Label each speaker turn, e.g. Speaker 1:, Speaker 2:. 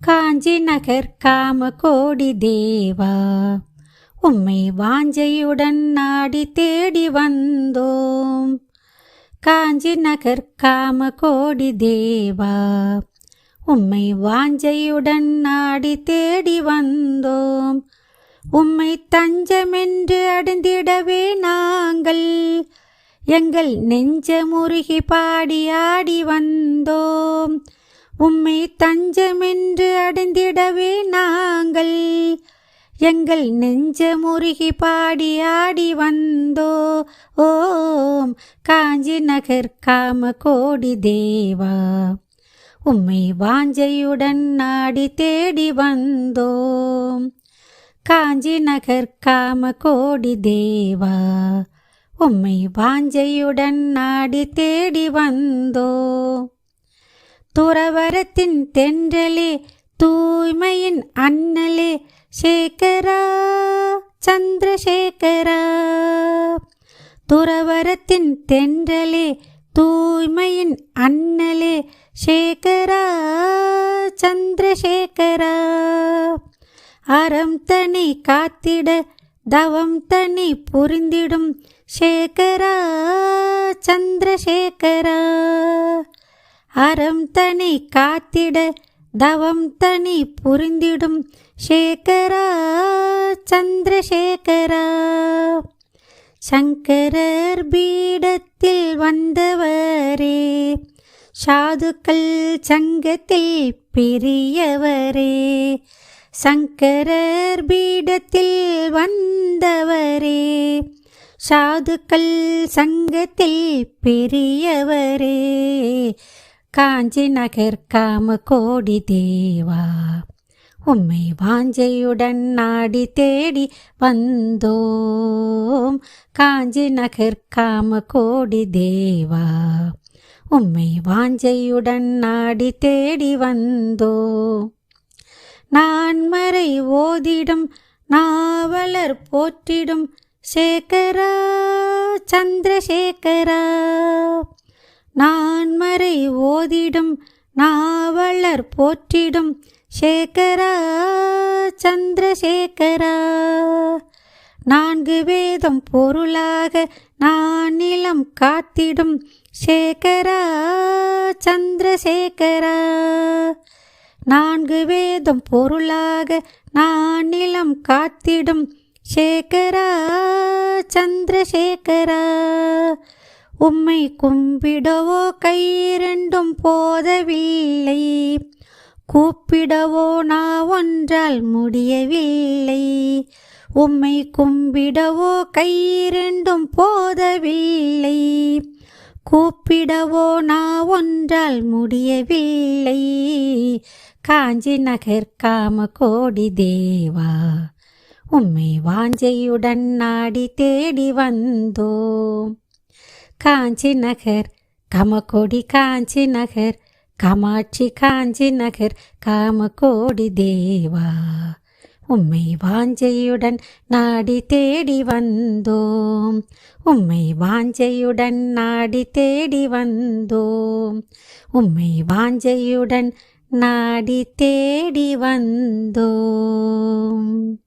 Speaker 1: காஞ்சி நகர் காம கோடி தேவா உம்மை வாஞ்சையுடன் நாடி தேடி வந்தோம். காஞ்சி நகர் காம கோடி தேவா உம்மை வாஞ்சையுடன் நாடி தேடி வந்தோம். உம்மை தஞ்சமென்று அடைந்திடவே நாங்கள் எங்கள் நெஞ்ச முருகி பாடி ஆடி வந்தோம். உம்மை தஞ்சமென்று அடைந்திடவே நாங்கள். எங்கள் நெஞ்ச முருகி பாடி ஆடி வந்தோ ஓம் காஞ்சி நகர் காம கோடி தேவா. உம்மை வாஞ்சையுடன் நாடி தேடி வந்தோம். காஞ்சி நகர் காம கோடி தேவா. உம்மை வாஞ்சையுடன் நாடி தேடி வந்தோம். துறவரத்தின் தென்றலே தூய்மையின் அண்ணலே சேகரா சந்திரசேகரா. துறவரத்தின் தென்றலே தூய்மையின் அண்ணலே சேகரா சந்திரசேகரா. அறம் தனி காத்திட தவம் தனி புரிந்திடும் சேகரா சந்திரசேகரா. அறம் தனி காத்திட தவம் தனி புரிந்திடும். சேகரா சந்திரசேகரா. சங்கரர் பீடத்தில் வந்தவரே. சாதுக்கள் சங்கத்தில் பெரியவரே. சங்கரர் பீடத்தில் வந்தவரே. சாதுக்கள் சங்கத்தில் பெரியவரே. காஞ்சி நகர் காம கோடி தேவா. உம்மை வாஞ்சையுடன் நாடி தேடி வந்தோம். காஞ்சி நகர் காம கோடி தேவா. உம்மை வாஞ்சையுடன் நாடி தேடி வந்தோ நான் மறை ஓதிடும் நாவலர் போற்றிடும் சேகரா சந்திரசேகரா. நான் மறை ஓதிடும் நாவலர் போற்றிடும். சேகரா சந்திரசேகரா நான்கு வேதம் பொருளாக நான் நிலம் காத்திடும். சேகரா சந்திரசேகரா நான்கு வேதம் பொருளாக நான் நிலம் காத்திடும். சேகரா சந்திரசேகரா உம்மை கும்பிடவோ கையிரண்டும் போதவில்லை. கூப்பிடவோ நான் ஒன்றால் முடியவில்லை. உம்மை கும்பிடவோ கையிரண்டும் போதவில்லை. கூப்பிடவோ நான் ஒன்றால் முடியவில்லை. காஞ்சி நகர் காம கோடி தேவா உம்மை வாஞ்சையுடன் நாடி தேடி வந்தோம். காஞ்சி நகர் கமகோடி காஞ்சி நகர் காமாட்சி காஞ்சி நகர் காமகோடி தேவா. உம்மை வாஞ்சையுடன் நாடி தேடி வந்தோம். உம்மை வாஞ்சையுடன் நாடி தேடி வந்தோம். உம்மை வாஞ்சையுடன் நாடி தேடி வந்தோம்.